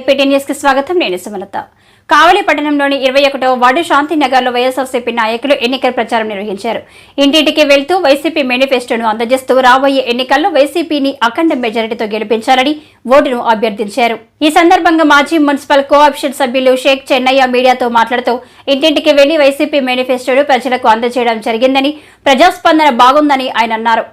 APT న్యూస్కి స్వాగతం. నేను సుమలత. కావలి పట్టణంలోని ఇరవై ఒకటో వార్డు శాంతినగర్లో వైఎస్ఆర్సీపీ నాయకులు ఎన్నికల ప్రచారం నిర్వహించారు. ఇంటింటికి వెళ్తూ వైసీపీ మేనిఫెస్టోను అందజేస్తూ రాబోయే ఎన్నికల్లో వైసీపీని అఖండ మెజారిటీతో గెలిపించాలని ఓటును అభ్యర్థించారు. ఈ సందర్భంగా మాజీ మున్సిపల్ కోఆప్షన్ సభ్యులు షేక్ చెన్నయ్య మీడియాతో మాట్లాడుతూ ఇంటింటికి వెళ్ళి వైసీపీ మేనిఫెస్టోను ప్రజలకు అందజేయడం జరిగిందని ప్రజాస్పందన బాగుందని ఆయన అన్నారు.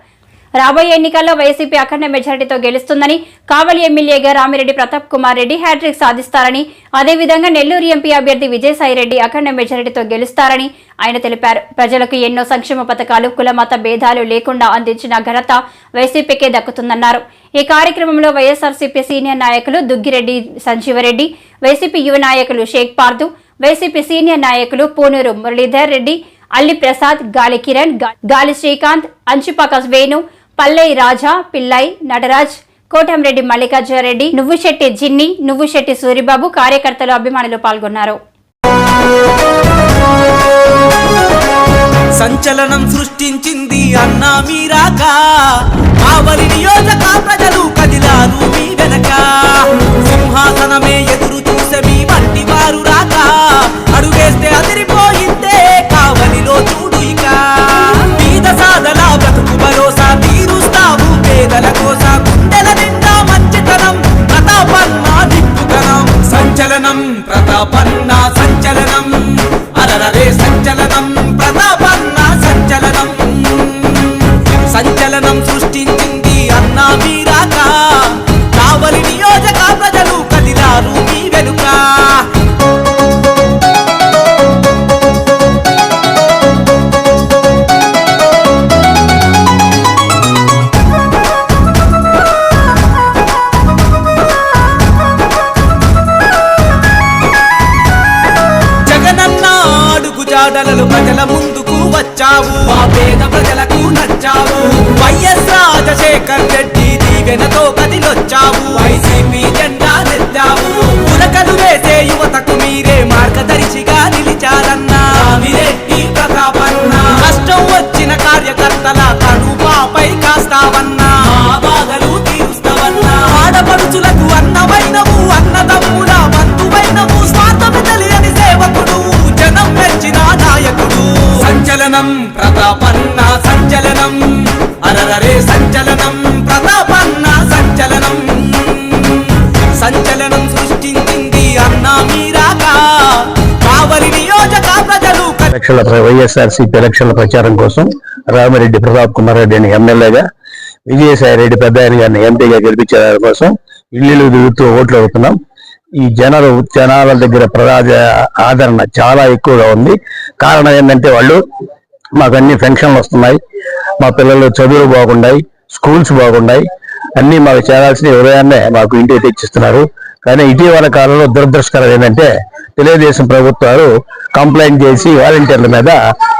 రాబోయే ఎన్నికల్లో వైసీపీ అఖండ మెజారిటీతో గెలుస్తుందని కావలి ఎమ్మెల్యేగా రామిరెడ్డి ప్రతాప్ కుమార్ రెడ్డి హ్యాట్రిక్ సాధిస్తారని అదేవిధంగా నెల్లూరు ఎంపీ అభ్యర్థి విజయసాయిరెడ్డి అఖండ మెజారిటీతో గెలుస్తారని ఆయన తెలిపారు. ప్రజలకు ఎన్నో సంక్షేమ పథకాలు కులమత భేదాలు లేకుండా అందించిన ఘనత వైసీపీకే దక్కుతుందన్నారు. ఈ కార్యక్రమంలో వైఎస్ఆర్సీపీ సీనియర్ నాయకులు దుగ్గిరెడ్డి సంజీవరెడ్డి వైసీపీ యువ నాయకులు షేక్ పార్దు వైసీపీ సీనియర్ నాయకులు పూనూరు మురళీధర్ రెడ్డి అల్లి ప్రసాద్ గాలి కిరణ్ గాలి శ్రీకాంత్ అంచుపాక వేణు పల్లై రాజా పిల్లై నటరాజ్ కోటంరెడ్డి మల్లికార్జునరెడ్డి నువ్వుశెట్టి జిన్ని నువ్వుశెట్టి సూరిబాబు కార్యకర్తలు అభిమానులు పాల్గొన్నారు. సంచలనం సృష్టించింది అన్నా మీరాక. ఆవరి నియోజక ప్రజలు కదిలారు మీ వెనక. సింహాసనమే ప్రతాపన్న సంచలనం. అలరే సంచలనం ప్రతాపన్న సంచలనం. సంచలనం సృష్టించింది జాడలలో ప్రజల ముందుకు వచ్చావు. మా పేద ప్రజలకు నచ్చావు. వైఎస్ రాజశేఖర్ రెడ్డి దీవెనతో కదిలొచ్చావు. వైసీపీ జెండా నెత్తావు. పులకలు వేసే యువతకు మీరే మా ఎలక్షన్ల వైఎస్ఆర్సీపీ ఎలక్షన్ల ప్రచారం కోసం రామిరెడ్డి ప్రతాప్ కుమార్ రెడ్డి అని ఎమ్మెల్యేగా విజయసాయి రెడ్డి పెద్ద ఆయన గారిని ఎంపీగా గెలిపించే దాని కోసం ఇల్లు తిరుగుతూ ఓట్లు అవుతున్నాం ఈ జనాలు జనాల దగ్గర ప్రజా ఆదరణ చాలా ఎక్కువగా ఉంది. కారణం ఏంటంటే వాళ్ళు మాకు అన్ని పెన్షన్లు వస్తున్నాయి. మా పిల్లలు చదువులు బాగున్నాయి స్కూల్స్ బాగున్నాయి. అన్ని మాకు చేరాల్సిన ఉదయాన్నే మాకు ఇంటికి తెచ్చిస్తున్నారు. కానీ ఇటీవల కాలంలో దురదృష్టకరం ఏంటంటే తెలుగుదేశం ప్రభుత్వాలు కంప్లైంట్ చేసి వాలంటీర్ల మీద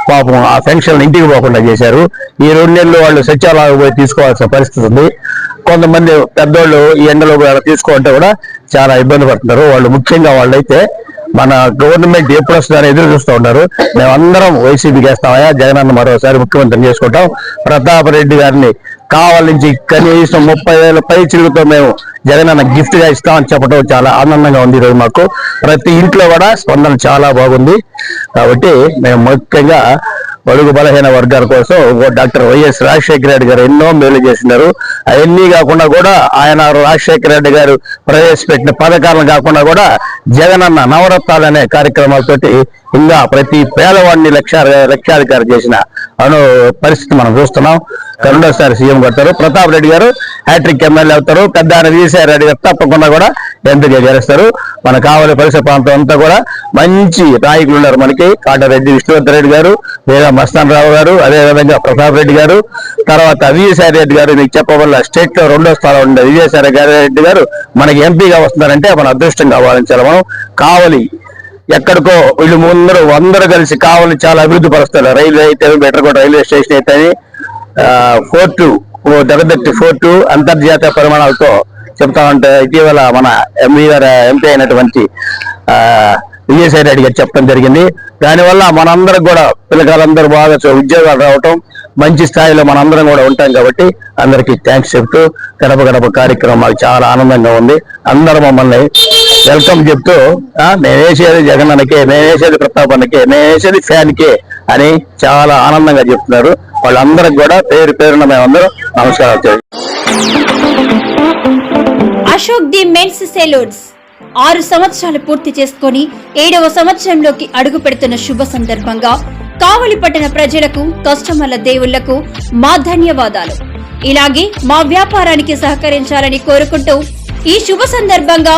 పాపం ఆ పెన్షన్ ఇంటికి పోకుండా చేశారు. ఈ రెండు నెలలు వాళ్ళు సచివాలయం పోయి తీసుకోవాల్సిన పరిస్థితి ఉంది. కొంతమంది పెద్దోళ్ళు ఈ ఎండలో కూడా తీసుకోవాలంటే కూడా చాలా ఇబ్బంది పడుతున్నారు. వాళ్ళు ముఖ్యంగా వాళ్ళైతే మన గవర్నమెంట్ ఎప్పుడు వస్తుందని ఎదురు చూస్తూ ఉన్నారు. మేమందరం వైసీపీకి వేస్తామయ్యా. జగనన్న మరోసారి ముఖ్యమంత్రిని చేసుకుంటాం. ప్రతాప్ రెడ్డి గారిని కావాలించి కనీసం ముప్పై వేల పై చిలుగుతో మేము జగనన్న గిఫ్ట్గా ఇస్తామని చెప్పడం చాలా ఆనందంగా ఉంది ఈరోజు మాకు. ప్రతి ఇంట్లో కూడా స్పందన చాలా బాగుంది. కాబట్టి మేము ముఖ్యంగా బడుగు బలహీన వర్గాల కోసం డాక్టర్ వైఎస్ రాజశేఖర రెడ్డి గారు ఎన్నో మేలు చేసినారు. అవన్నీ కాకుండా కూడా ఆయన రాజశేఖర రెడ్డి గారు ప్రవేశపెట్టిన పథకాలను కాకుండా కూడా జగనన్న నవరత్నాలు అనే కార్యక్రమాలతోటి ఇంకా ప్రతి పేదవాడిని లక్ష లక్షాధికారి చేసిన అను పరిస్థితి మనం చూస్తున్నాం. రెండోసారి సీఎం కొడతారు. ప్రతాప్ రెడ్డి గారు హ్యాట్రిక్ ఎమ్మెల్యే అవుతారు. పెద్ద ఆయన విజయసాయి రెడ్డి గారు తప్పకుండా కూడా ఎంపీగా చేస్తారు. మన కావలి పరిసర ప్రాంతం అంతా కూడా మంచి నాయకులు ఉన్నారు మనకి. కాటారెడ్డి విష్ణువర్ధన్ రెడ్డి గారు లేదా మస్తాన్ రావు గారు అదే విధంగా ప్రతాప్ రెడ్డి గారు తర్వాత విజయసాయి రెడ్డి గారు మీకు చెప్పవల్ల స్టేట్లో రెండో స్థానం ఉండే విజయసాయి రెడ్డి గారు మనకి ఎంపీగా వస్తున్నారంటే మన అదృష్టంగా భావించాలి మనం కావలి ఎక్కడికో వీళ్ళు ముందరు అందరూ కలిసి కావాలని చాలా అభివృద్ధి పరుస్తారు రైల్వే అయితే బెటర్కోట రైల్వే స్టేషన్ అయితే ఫోర్టు దగదట్టి ఫోర్టు అంతర్జాతీయ పరిమాణాలతో చెప్తా ఉంటే ఇటీవల మన ఎంపీ గారు ఎంపీ అయినటువంటి విజయసాయి రెడ్డి గారు చెప్పడం జరిగింది. దానివల్ల మనందరం కూడా పిల్లకాయలందరూ బాగా ఉద్యోగాలు రావటం మంచి స్థాయిలో మనందరం కూడా ఉంటాం కాబట్టి అందరికీ థ్యాంక్స్ చెప్తూ గడప గడప కార్యక్రమం మాకు చాలా ఆనందంగా ఉంది. అందరూ మమ్మల్ని వెల్కమ్ చెప్తూ ఆ, వేసేది జగన్ అన్నకే మేము వేసేది ప్రతాప్ అన్నకే మేము వేసేది ఫ్యాన్ కే అని చాలా ఆనందంగా చెప్తున్నారు. వాళ్ళందరికి కూడా పేరు పేరున మేమందరం నమస్కారాలు అశోక్ ది మెన్స్ సెలూన్స్. ఆరు సంవత్సరాలు పూర్తి చేసుకుని ఏడవ సంవత్సరంలోకి అడుగు పెడుతున్న శుభ సందర్భంగా కావలి పట్టణ ప్రజలకు కస్టమర్ల దేవుళ్ళకు మా ధన్యవాదాలు. ఇలాగే మా వ్యాపారానికి సహకరించాలని కోరుకుంటూ ఈ శుభ సందర్భంగా